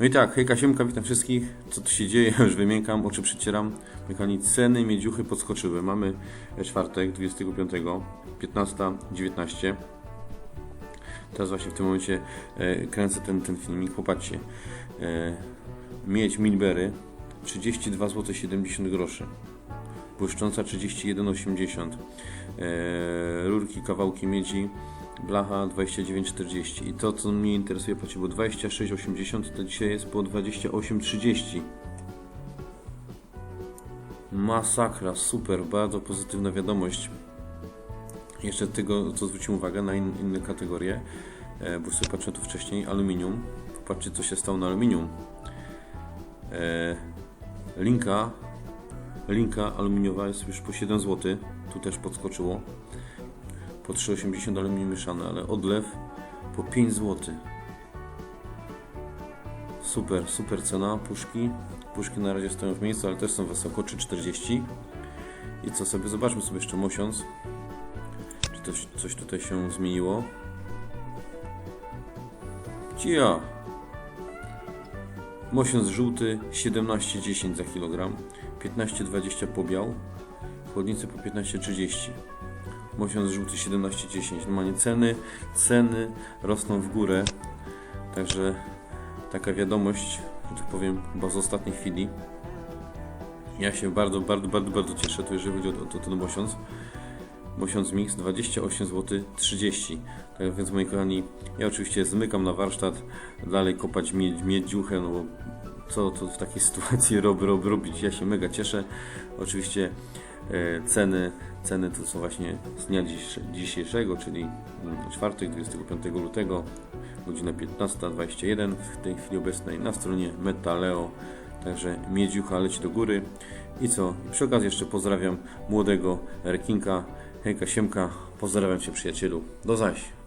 No i tak, hejka siemka, witam wszystkich. Co tu się dzieje? Już wymiękam, oczy przycieram. Mechani, ceny miedziuchy podskoczyły. Mamy czwartek, 25, 15.19. Teraz właśnie w tym momencie e, kręcę ten, ten filmik. Popatrzcie. E, miedź Milbery 32 zł 70 groszy. Błyszcząca 31,80. E, rurki, kawałki miedzi blacha 29,40 i to co mnie interesuje, patrzcie, bo 26,80 to dzisiaj jest po 28,30 masakra, super, bardzo pozytywna wiadomość. Jeszcze tego, co zwróciłem uwagę na in, inne kategorie bo sobie patrzę tu wcześniej, aluminium. Patrzcie co się stało na aluminium. E, linka linka aluminiowa jest już po 7 zł tu też podskoczyło po 3,80 aluminium mieszane, ale odlew po 5 zł. Super, super cena. Puszki. Puszki na razie stoją w miejscu, ale też są wysoko, 3,40. I co sobie, zobaczmy sobie jeszcze mosiąc. Czy coś, coś tutaj się zmieniło? Cia! Mosiąc żółty 17,10 za kilogram, 15,20 pobiał, chłodnicy po 15,30. Mosiąc żółty 17,10. Normalnie ceny, ceny rosną w górę. Także taka wiadomość, że tak powiem, chyba z ostatniej chwili. Ja się bardzo, bardzo, bardzo, bardzo cieszę, tu jeżeli chodzi o, o, o ten mosiąc. Mosiąc mix 28 zł 30. Tak więc moi kochani, ja oczywiście zmykam na warsztat, dalej kopać miedź, miedziuchę, no bo co to w takiej sytuacji rob, rob, robić. Ja się mega cieszę. Oczywiście e, ceny, ceny to są właśnie z dnia dzisiejszego, czyli mm, czwartek, 25 lutego, godzina 15.21 w tej chwili obecnej na stronie Metaleo. Także miedziucha leci do góry. I co? I przy okazji jeszcze pozdrawiam młodego Rekinka. Hejka, siemka. Pozdrawiam Cię przyjacielu. Do zaś.